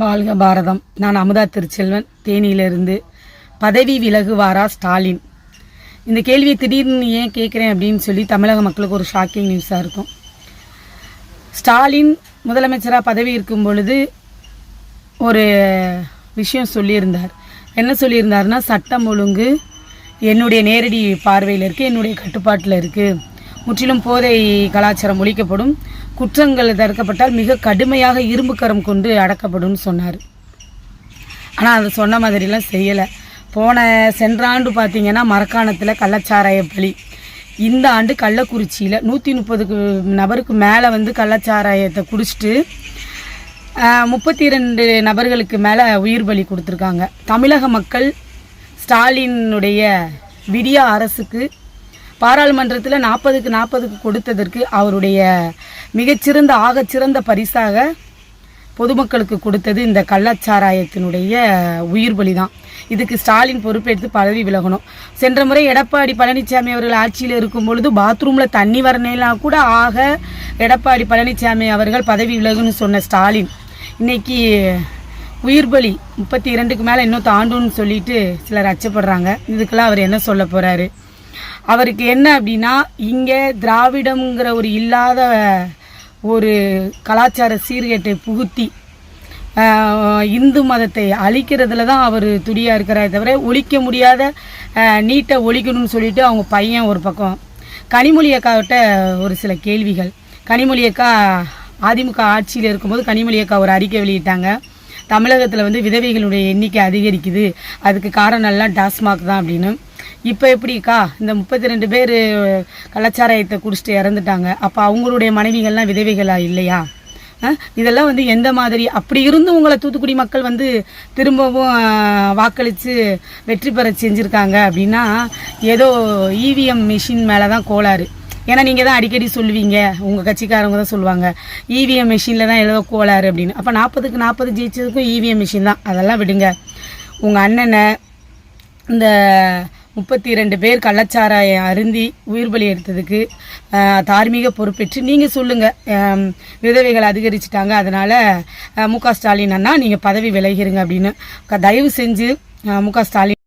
வாழ்க பாரதம். நான் அமுதா திருச்செல்வன் தேனியிலிருந்து பதவி விலகுவாரா ஸ்டாலின்? இந்த கேள்வியை திடீர்னு ஏன் கேட்குறேன் அப்படின்னு சொல்லி தமிழக மக்களுக்கு ஒரு ஷாக்கிங் நியூஸாக இருக்கும். ஸ்டாலின் முதலமைச்சராக பதவி இருக்கும் பொழுது ஒரு விஷயம் சொல்லியிருந்தார். என்ன சொல்லியிருந்தாருன்னா சட்டம் ஒழுங்கு என்னுடைய நேரடி பார்வையில் இருக்குது என்னுடைய கட்டுப்பாட்டில் இருக்குது முற்றிலும் போதை கலாச்சாரம் ஒழிக்கப்படும். குற்றங்கள் தடுக்கப்பட்டால் மிக கடுமையாக இரும்பு கரம் கொண்டு அடக்கப்படும்னு சொன்னார். ஆனால் அதை சொன்ன மாதிரிலாம் செய்யலை. போன சென்ற ஆண்டு பார்த்தீங்கன்னா மரக்காணத்தில் கள்ளச்சாராய பலி. இந்த ஆண்டு கள்ளக்குறிச்சியில் நூற்றி முப்பதுக்கு நபருக்கு மேலே வந்து கள்ளச்சாராயத்தை குடிச்சிட்டு முப்பத்தி ரெண்டு நபர்களுக்கு மேலே உயிர் பலி கொடுத்துருக்காங்க. தமிழக மக்கள் ஸ்டாலினுடைய விடியா அரசுக்கு பாராளுமன்றத்தில் நாற்பதுக்கு நாற்பதுக்கு கொடுத்ததற்கு அவருடைய மிகச்சிறந்த ஆகச்சிறந்த பரிசாக பொதுமக்களுக்கு கொடுத்தது இந்த கள்ளச்சாராயத்தினுடைய உயிர் பலி தான் இதுக்கு ஸ்டாலின் பொறுப்பெடுத்து பதவி விலகணும். சென்ற முறை எடப்பாடி பழனிசாமி அவர்கள் ஆட்சியில் இருக்கும் பொழுது பாத்ரூமில் தண்ணி வரலாம் கூட ஆக எடப்பாடி பழனிசாமி அவர்கள் பதவி விலகுன்னு சொன்ன ஸ்டாலின் இன்னைக்கு உயிர் பலி முப்பத்தி இரண்டுக்கு மேலே இன்னும் தாண்டுன்னு சொல்லிட்டு சிலர் அச்சப்படுறாங்க. இதுக்கெல்லாம் அவர் என்ன சொல்ல போகிறாரு அவருக்கு என்ன அப்படின்னா இங்கே திராவிடம்ங்கிற ஒரு இல்லாத ஒரு கலாச்சார சீர்கேட்டை புகுத்தி இந்து மதத்தை அழிக்கிறதுல தான் அவர் துடியாக இருக்கிறாரே தவிர ஒழிக்க முடியாத நீட்டை ஒழிக்கணும்னு சொல்லிட்டு அவங்க பையன் ஒரு பக்கம். கனிமொழி அக்காவிட்ட ஒரு சில கேள்விகள். கனிமொழி அக்கா அதிமுக ஆட்சியில் இருக்கும்போது கனிமொழி அக்கா ஒரு அறிக்கை வெளியிட்டாங்க. தமிழகத்தில் வந்து விதவைகளுடைய எண்ணிக்கை அதிகரிக்குது. அதுக்கு காரணம் எல்லாம் டாஸ்மாக் தான் அப்படின்னு. இப்போ எப்படிக்கா? இந்த முப்பத்தி ரெண்டு பேர் கலாச்சாரத்தை குடிச்சிட்டு இறந்துட்டாங்க. அப்போ அவங்களுடைய மனைவிகள்லாம் விதவைகளா இல்லையா? இதெல்லாம் வந்து எந்த மாதிரி? அப்படி இருந்தும் உங்களை தூத்துக்குடி மக்கள் வந்து திரும்பவும் வாக்களித்து வெற்றி பெற செஞ்சுருக்காங்க அப்படின்னா ஏதோ இவிஎம் மிஷின் மேலே தான் கோளாறு. ஏன்னா நீங்கள் தான் அடிக்கடி சொல்லுவீங்க. உங்கள் கட்சிக்காரங்க தான் சொல்லுவாங்க. இவிஎம் மிஷினில் தான் ஏதோ கோளாறு அப்படின்னு. அப்போ நாற்பதுக்கு நாற்பது ஜெயிச்சதுக்கும் இவிஎம் மிஷின் தான். அதெல்லாம் விடுங்க. உங்கள் அண்ணனை இந்த முப்பத்தி ரெண்டு பேர் கள்ளச்சாராயம் அருந்தி உயிர் பலி எடுத்ததுக்கு தார்மீக பொறுப்பேற்று நீங்கள் சொல்லுங்கள் விதவைகள் அதிகரிச்சிட்டாங்க அதனால் மு க ஸ்டாலின் அண்ணா நீங்கள் பதவி விலகிருங்க அப்படின்னு. தயவு செஞ்சு மு க ஸ்டாலின்